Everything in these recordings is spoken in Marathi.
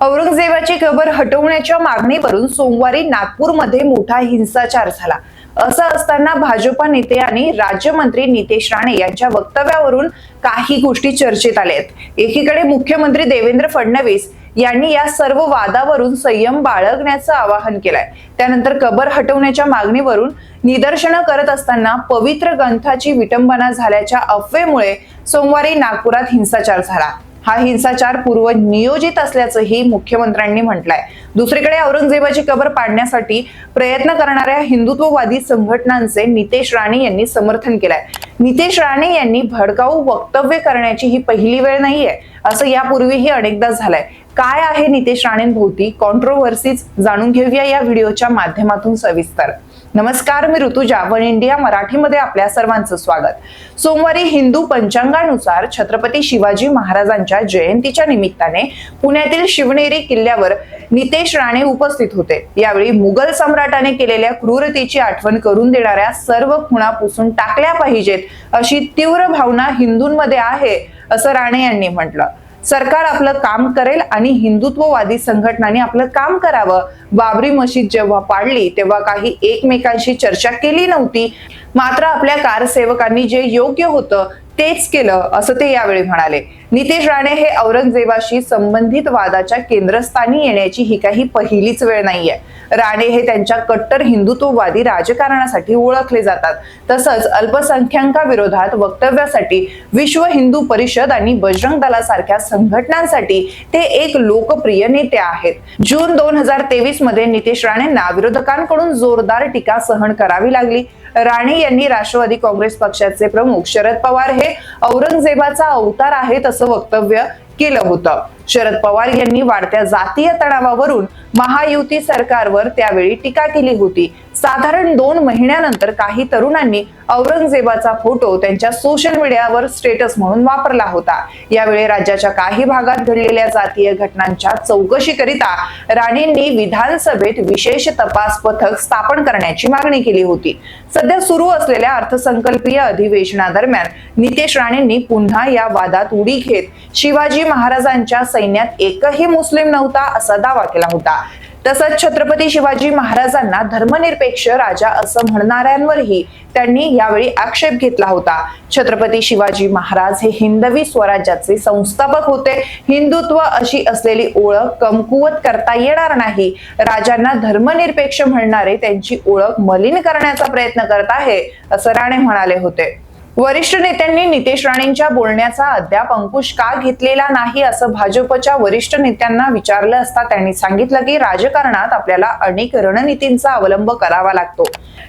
औरंगजेबाची कबर हटवण्याच्या मागणीवरून सोमवारी नागपूरमध्ये मोठा हिंसाचार झाला. असं असताना भाजपा नेते आणि राज्यमंत्री नितेश राणे यांच्या वक्तव्यावरून काही गोष्टी चर्चेत आल्या आहेत. एकीकडे मुख्यमंत्री देवेंद्र फडणवीस यांनी या सर्व वादावरून संयम बाळगण्याचं आवाहन केलंय. त्यानंतर कबर हटवण्याच्या मागणीवरून निदर्शनं करत असताना पवित्र ग्रंथाची विटंबना झाल्याच्या अफवेमुळे सोमवारी नागपुरात हिंसाचार झाला. हा हिंसाचार पूर्व नियोजित असल्याचंही मुख्यमंत्र्यांनी म्हटलंय. दुसरीकडे औरंगजेबाची कबर पाडण्यासाठी प्रयत्न करणाऱ्या हिंदुत्ववादी संघटनांचे नितेश राणे यांनी समर्थन केलंय. नितेश राणे यांनी भडकाऊ वक्तव्य करण्याची ही पहिली वेळ नाहीये असं यापूर्वीही अनेकदा झालंय. काय आहे नितेश राणेंभोवती कॉन्ट्रोव्हर्सीज जाणून घेऊया या व्हिडिओच्या माध्यमातून सविस्तर. नमस्कार मी ऋतुजा. वन इंडिया मराठीमध्ये आपल्या सर्वांचं स्वागत. सोमवारी हिंदू पंचांगानुसार छत्रपती शिवाजी महाराजांच्या जयंतीच्या निमित्ताने पुण्यातील शिवनेरी किल्ल्यावर नितेश राणे उपस्थित होते. यावेळी मुघल सम्राटाने केलेल्या क्रूरतेची आठवण करून देणाऱ्या सर्व खुणा पुसून टाकल्या पाहिजेत अशी तीव्र भावना हिंदूंमध्ये आहे असं राणे यांनी म्हटलं. सरकार आपलं काम करेल आणि हिंदुत्ववादी संघटनांनी आपलं काम करावं. बाबरी मशीद जेव्हा पाडली तेव्हा काही एकमेकांशी चर्चा केली नव्हती. मात्र आपल्या कारसेवकांनी जे योग्य होतं तेच केलं असं ते यावेळी म्हणाले. नितेश राणे हे औरंगजेबाशी संबंधित वादाच्या केंद्रस्थानी येण्याची ही काही पहिलीच वेळ नाहीये. राणे हे त्यांच्या कट्टर हिंदुत्ववादी राजकारणासाठी ओळखले जातात. तसंच अल्पसंख्याकाविरोधात वक्तव्यासाठी विश्व हिंदू परिषद आणि बजरंग दलासारख्या संघटनांसाठी ते एक लोकप्रिय नेते आहेत. जून दोन हजार तेवीसमध्ये नितेश राणेंना विरोधकांकडून जोरदार टीका सहन करावी लागली. राणे यांनी राष्ट्रवादी काँग्रेस पक्षाचे प्रमुख शरद पवार हे औरंगजेबाचा अवतार आहेत असं वक्तव्य केलं होतं. शरद पवार यांनी वाढत्या जातीय तणावावरून महायुती सरकारवर त्यावेळी टीका केली होती. साधारण दोन महिन्यानंतर काही तरुणांनी औरंगजेबाचा फोटो त्यांच्या सोशल मीडियावर स्टेटस म्हणून वापरला होता. यावेळी राज्याच्या काही भागात घडलेल्या जातीय घटनांच्या चौकशीकरिता राणेंनी विधानसभेत विशेष तपास पथक स्थापन करण्याची मागणी केली होती. सध्या सुरू असलेल्या अर्थसंकल्पीय अधिवेशनादरम्यान नितेश राणेंनी पुन्हा या वादात उडी घेत शिवाजी महाराजांच्या सैन्यात एकही मुस्लिम नव्हता असा दावा केला होता. तसंच छत्रपती शिवाजी महाराजांना धर्मनिरपेक्ष राजा असं म्हणणाऱ्यांवरही त्यांनी यावेळी आक्षेप घेतला होता. छत्रपती शिवाजी महाराज हे हिंदवी स्वराज्याचे संस्थापक होते. हिंदुत्व अशी असलेली ओळख कमकुवत करता येणार नाही. राजांना धर्मनिरपेक्ष म्हणणारे त्यांची ओळख मलिन करण्याचा प्रयत्न करत आहे असं राणे म्हणाले होते. वरिष्ठ नेत्यांनी नितेश राणेंच्या बोलण्याचा अद्याप अंकुश का घेतलेला नाही असं भाजपच्या वरिष्ठ नेत्यांना विचारलं असता त्यांनी सांगितलं की राजकारणात आपल्याला अनेक रणनीतींचा अवलंब करावा लागतो.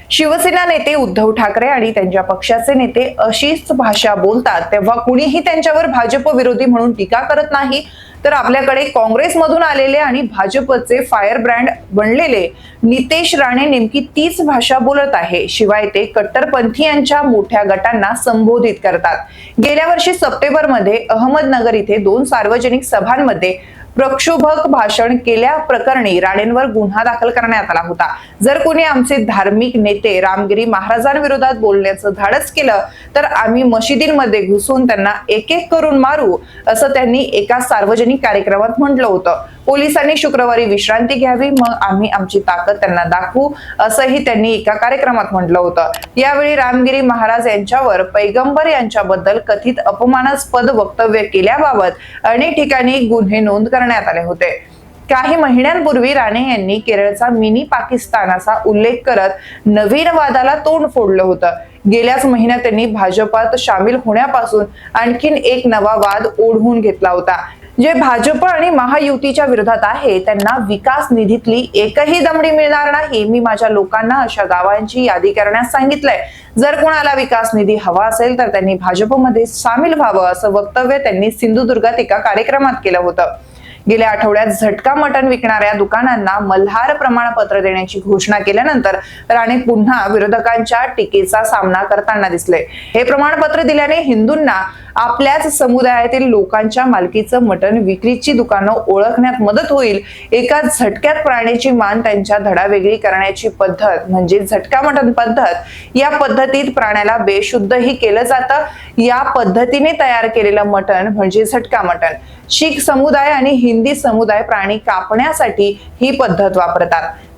शिवसेना नेते उद्धव ठाकरे आणि त्यांच्या पक्षाचे नेते अशीच भाषा बोलतात तेव्हा कुणीही त्यांच्यावर भाजप विरोधी म्हणून टीका करत नाही तर आपल्याकडे काँग्रेसमधून आलेले आणि भाजपचे फायर ब्रँड बनलेले नितेश राणे नेमकी तीच भाषा बोलत आहे. शिवाय ते कट्टरपंथीयांच्या मोठ्या गटांना संबोधित करतात. गेल्या वर्षी सप्टेंबरमध्ये अहमदनगर इथे दोन सार्वजनिक सभांमध्ये प्रक्षोभक भाषण केल्या प्रकरणी राणेंवर गुन्हा दाखल करण्यात आला होता. जर कोणी आमचे धार्मिक नेते रामगिरी महाराजांविरोधात बोलण्याचं धाडस केलं तर आम्ही मशिदींमध्ये घुसून त्यांना एक एक करून मारू असं त्यांनी एका सार्वजनिक कार्यक्रमात म्हटलं होतं. पोलिसांनी शुक्रवारी विश्रांती घ्यावी मग आम्ही आमची ताकद त्यांना दाखवू असंही त्यांनी एका कार्यक्रमात म्हटलं होतं. यावेळी रामगिरी महाराज यांच्यावर पैगंबर यांच्याबद्दल कथित अपमानास्पद वक्तव्य केल्याबाबत अनेक ठिकाणी गुन्हे नोंद करण्यात आले होते. काही महिन्यांपूर्वी राणे यांनी केरळचा मिनी पाकिस्तान असा उल्लेख करत नवीन वादाला तोंड फोडलं होतं. गेल्याच महिन्यात त्यांनी भाजपात सामील होण्यापासून आणखीन एक नवा वाद ओढवून घेतला होता. जे भाजप आणि महायुतीच्या विरोधात आहे त्यांना विकास निधीतली एकही दमडी मिळणार नाही. मी माझ्या लोकांना अशा गावांची यादी करण्यास सांगितलंय. जर कोणाला विकास निधी हवा असेल तर त्यांनी भाजपमध्ये सामील व्हावं असं वक्तव्य त्यांनी सिंधुदुर्गात एका कार्यक्रमात केलं होतं. गेल्या आठवड्यात झटका मटण विकणाऱ्या दुकानांना मल्हार प्रमाणपत्र देण्याची घोषणा केल्यानंतर राणे पुन्हा विरोधकांच्या टीकेचा सामना करताना दिसले. हे प्रमाणपत्र दिल्याने हिंदूंना आपल्याच समुदायातील लोकांच्या मालकीचं मटण विक्रीची दुकानं ओळखण्यात मदत होईल. एका झटक्यात प्राण्याची मान त्यांच्या धडा वेगळी करण्याची पद्धत म्हणजे झटका मटण पद्धत या पद्धतीत प्राण्याला बेशुद्धही केलं जातं. या पद्धतीने तयार केलेलं मटण म्हणजे झटका मटण. शीख समुदाय आणि हिंदी समुदाय प्राणी कापण्यासाठी ही पद्धत वापरतात.